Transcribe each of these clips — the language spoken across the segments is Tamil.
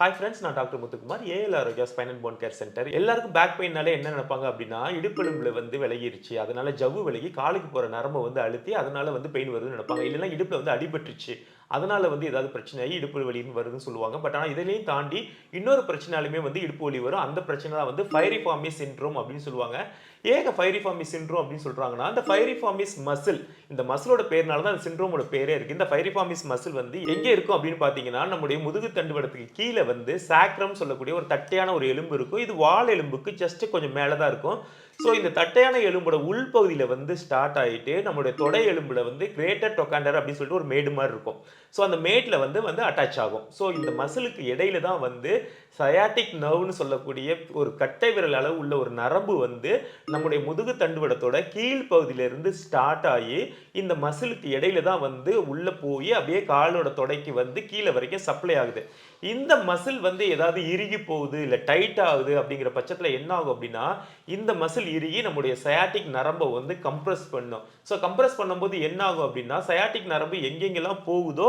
ஹாய் ஃப்ரெண்ட்ஸ் நான் doctor Muthukumar AL Arogya spine and bone care centre எல்லாருக்கும் பேக் பெயின்னாலே என்ன நினைப்பாங்க அப்படின்னா இடுப்பெலும்புல வந்து விலகிருச்சு அதனால ஜவ்வு விலகி காலுக்கு போகிற நரம்பை வந்து அழுத்தி அதனால வந்து பெயின் வருதுன்னு நினைப்பாங்க. இல்லைன்னா இடுப்பில் வந்து அடிபட்டுருச்சு. அதனால வந்து ஏதாவது பிரச்சனையாகி இடுப்பு வலின்னு வருதுன்னு சொல்லுவாங்க. பட் ஆனால் இதிலையும் தாண்டி இன்னொரு பிரச்சனாலுமே வந்து இடுப்பு வலி வரும். அந்த பிரச்சனை தான் வந்து ஃபைரிஃபார்மி சின்ட்ரோம் அப்படின்னு சொல்லுவாங்க. ஏக ஃபைரிஃபார்மி சின்ட்ரோம் அப்படின்னு சொல்கிறாங்கன்னா அந்த ஃபைரிஃபார்மிஸ் மசில் இந்த மசிலோட பேர்னால தான் அந்த சின்ட்ரோமோட பேரே இருக்கு. இந்த ஃபைரிஃபார்மிஸ் மசில் வந்து எங்கே இருக்கும் அப்படின்னு பார்த்தீங்கன்னா நம்முடைய முதுகு தண்டுவடத்துக்கு கீழே வந்து சாக்ரம் சொல்லக்கூடிய ஒரு தட்டையான ஒரு எலும்பு இருக்கும். இது வால் எலும்புக்கு ஜஸ்ட் கொஞ்சம் மேலே தான் இருக்கும். ஸோ இந்த தட்டையான எலும்போட உள்பகுதியில் வந்து ஸ்டார்ட் ஆகிட்டு நம்மளுடைய தொடை எலும்பில் வந்து கிரேட்டர் டொக்காண்டர் அப்படின்னு சொல்லிட்டு ஒரு மேடு மாதிரி இருக்கும். ஸோ அந்த மேட்டில் வந்து வந்து அட்டாச் ஆகும். ஸோ இந்த மசிலுக்கு இடையில தான் வந்து சயாட்டிக் நர்வ்னு சொல்லக்கூடிய ஒரு கட்டை விரல் அளவு உள்ள ஒரு நரம்பு வந்து நம்முடைய முதுகு தண்டுவடத்தோட கீழ் பகுதியிலிருந்து ஸ்டார்ட் ஆகி இந்த மசிலுக்கு இடையில தான் வந்து உள்ளே போய் அப்படியே காலோட தொடைக்கு வந்து கீழே வரைக்கும் சப்ளை ஆகுது. இந்த மசில் வந்து ஏதாவது இறுகி போகுது இல்லை டைட் ஆகுது அப்படிங்கிற பட்சத்தில் என்ன ஆகும் அப்படின்னா இந்த மசில் இறுகி நம்முடைய சயாட்டிக் நரம்பை வந்து கம்ப்ரஸ் பண்ணும். ஸோ கம்ப்ரஸ் பண்ணும்போது என்ன ஆகும் அப்படின்னா சயாட்டிக் நரம்பு எங்கெங்கெல்லாம் போகுதோ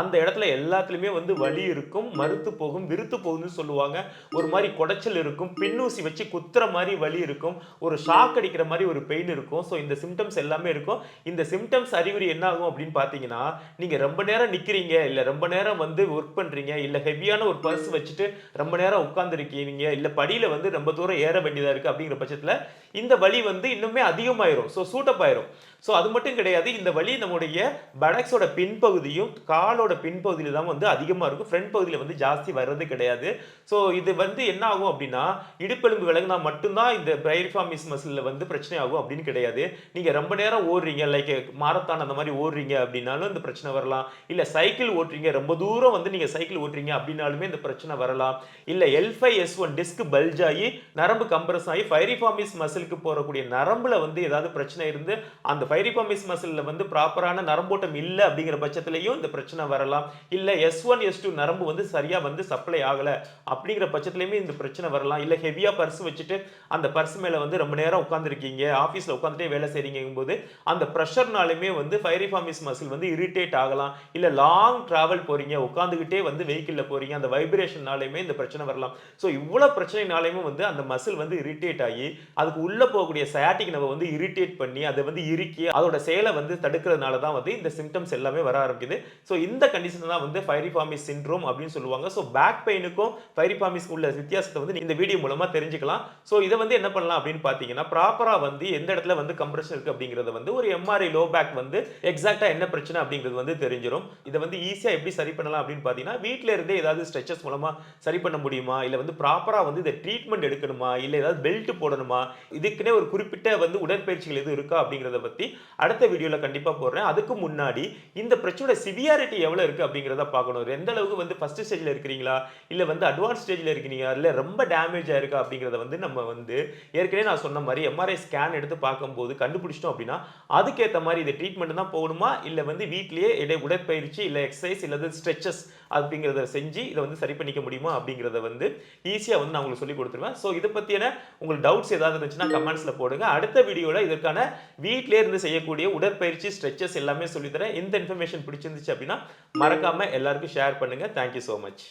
அந்த இடத்துல எல்லாத்துலேயுமே வந்து வலி இருக்கும் மறுத்து போகும் விருத்து போகும்னு சொல்லுவாங்க. ஒரு மாதிரி குடைச்சல் இருக்கும் பின்னூசி வச்சு குத்துற மாதிரி வலி இருக்கும் ஒரு ஷாக் அடிக்கிற மாதிரி ஒரு பெயின் இருக்கும். ஸோ இந்த சிம்டம்ஸ் எல்லாமே இருக்கும். இந்த சிம்டம்ஸ் அறிகுறி என்ன ஆகும் அப்படின்னு பார்த்தீங்கன்னா நீங்கள் ரொம்ப நேரம் நிற்கிறீங்க இல்லை ரொம்ப நேரம் வந்து ஒர்க் பண்ணுறீங்க இல்லை ஹெவியான ஒரு பர்ஸ் வச்சுட்டு ரொம்ப நேரம் உட்காந்துருக்கீங்க இல்லை படியில் வந்து ரொம்ப தூரம் ஏற வேண்டியதாக இருக்குது அப்படிங்கிற பட்சத்தில் இந்த வலி வந்து இன்னுமே அதிகமாயிரும். ஸோ சூட்டப் ஆயிரும். ஸோ அது மட்டும் கிடையாது. இந்த வலி நம்முடைய படக்ஸோட பின்பகுதியும் காலோட பின்பகுதியில் தான் வந்து அதிகமாக இருக்கும். ஃப்ரண்ட் பகுதியில் வந்து ஜாஸ்தி வர்றது கிடையாது. ஸோ இது வந்து என்ன ஆகும் அப்படின்னா இடுப்பெலும்பு விலகுனா மட்டும்தான் இந்த பிரைஃபாமிஸ் மசிலில் வந்து பிரச்சனை ஆகும் அப்படின்னு கிடையாது. நீங்கள் ரொம்ப நேரம் ஓடுறீங்க லைக் மாரத்தான் அந்த மாதிரி ஓடுறீங்க அப்படின்னாலும் இந்த பிரச்சனை வரலாம். இல்லை சைக்கிள் ஓட்டுறீங்க ரொம்ப தூரம் வந்து நீங்கள் சைக்கிள் ஓட்டுறீங்க அப்படின்னாலுமே இந்த பிரச்சனை வரலாம். இல்லை L five S one disc bulge ஆகி நரம்பு கம்ப்ரஸ் ஆகி ஃபைரிஃபாமிஸ் மசிலுக்கு போகக்கூடிய நரம்புல வந்து ஏதாவது பிரச்சனை இருந்து அந்த ஃபைரிஃபாமிஸ் மசிலில் வந்து ப்ராப்பரான நரம்போட்டம் இல்லை அப்படிங்கிற பட்சத்துலையும் இந்த பிரச்சனை வரலாம். இல்லை எஸ் ஒன் எஸ் டூ நரம்பு வந்து சரியாக வந்து சப்ளை ஆகலை. அப்படிங்கிற பட்சத்துலையுமே இந்த பிரச்சனை வரலாம். இல்லை ஹெவியாக பர்ஸ் வச்சுட்டு அந்த பர்ஸ் மேலே வந்து ரொம்ப நேரம் உட்காந்துருக்கீங்க ஆஃபீஸில் உட்காந்துட்டே வேலை செய்கிறீங்கும் போது அந்த ப்ரெஷர்னாலுமே வந்து ஃபைரிஃபார்மிஸ் மசில் வந்து இரிட்டேட் ஆகலாம். இல்லை லாங் ட்ராவல் போகிறீங்க உட்காந்துக்கிட்டே வந்து வெஹிக்கிளில் போகிறீங்க அந்த வைப்ரேஷன்னாலையுமே இந்த பிரச்சனை வரலாம். ஸோ இவ்வளோ பிரச்சனைனாலையுமே வந்து அந்த மசில் வந்து இரிட்டேட் ஆகி அதுக்கு உள்ளே போகக்கூடிய சயாட்டிக் நம்ம வந்து இரிட்டேட் பண்ணி அதை வந்து இறுக்கி அதோட செயலை வந்து தடுக்கிறதுனால தான் வந்து இந்த சிம்டம்ஸ் எல்லாமே வர ஆரம்பிக்குது. ஸோ இந்த கண்டிஷன் தான் வந்து ஃபைரிஃபாமிஸ் சின்ட்ரோம் அப்படின்னு சொல்லுவாங்க. ஸோ பேக் பெயினுக்கும் ஃபைரிஃபாமிஸ்க்கு உள்ள வித்தியாசத்தை வந்து இந்த வீடியோ மூலமாக தெரிஞ்சுக்கலாம். ஸோ இதை வந்து என்ன பண்ணலாம் அப்படின்னு பார்த்தீங்கன்னா ப்ராப்பராக வந்து எந்த இடத்துல வந்து கம்ப்ரெஷன் இருக்குது அப்படிங்கிறத வந்து ஒரு எம்ஆர்ஐ லோ பேக் வந்து எக்ஸாக்டாக என்ன பிரச்சனை அப்படிங்கிறது வந்து தெரிஞ்சிடும் இதை வந்து ஈஸியாக எப்படி சரி பண்ணலாம் அப்படின்னு பார்த்தீங்கன்னா வீட்டில் இருந்தே ஏதாவது ஸ்ட்ரெச்சஸ் மூலமாக சரி பண்ண முடியுமா? இல்லை வந்து ப்ராப்பராக வந்து இதை ட்ரீட்மெண்ட் எடுக்கணுமா? இல்லை ஏதாவது பெல்ட் போடணுமா? இதுக்குன்னே ஒரு குறிப்பிட்ட வந்து உடற்பயிற்சிகள் எதுவும் இருக்கா அப்படிங்கிறத பற்றி அடுத்த வீடியோவில் கண்டிப்பாக போடுறேன். அதுக்கு முன்னாடி இந்த பிரச்சனையோட சிவியாரிட்டி எவ்வளோ இருக்குது அப்படிங்கிறத பார்க்கணும். எந்த அளவுக்கு வந்து ஃபஸ்ட் ஸ்டேஜில் இருக்கிறீங்களா? இல்லை வந்து அட்வான்ஸ் ஸ்டேஜில் இருக்கிறீங்களா? இல்லை ரொம்ப டேமேஜ் ஆயிருக்கா அப்படிங்கிறத வந்து நம்ம வந்து ஏற்கனவே நான் சொன்ன மாதிரி எம்ஆர்ஐ ஸ்கேன் எடுத்து பார்க்கும்போது கண்டுபிடிச்சிட்டோம் அப்படின்னா அதுக்கேற்ற மாதிரி இது ட்ரீட்மெண்ட் தான் போகணுமா? இல்லை வந்து வீட்லேயே இடை உடற்பயிற்சி இல்லை எக்ஸசைஸ் இல்லை ஸ்ட்ரெச்சஸ் அப்படிங்கிறத செஞ்சு இதை வந்து சரி பண்ணிக்க முடியுமா? அப்படிங்கிறத வந்து ஈஸியாக வந்து நான் உங்களுக்கு சொல்லி கொடுத்துருவேன். ஸோ இதை பற்றியான உங்களுக்கு டவுட்ஸ் ஏதாவது இருந்துச்சுன்னா கமெண்ட்ஸில் போடுங்க. அடுத்த வீடியோவில் இதற்கான வீட்டிலே இருந்து செய்யக்கூடிய உடற்பயிற்சி ஸ்ட்ரெச்சஸ் எல்லாமே சொல்லித்தரேன். இந்த இன்ஃபர்மேஷன் பிடிச்சிருந்துச்சு அப்படின்னா மறக்காமல் எல்லாருக்கும் ஷேர் பண்ணுங்கள் தேங்க்யூ ஸோ மச்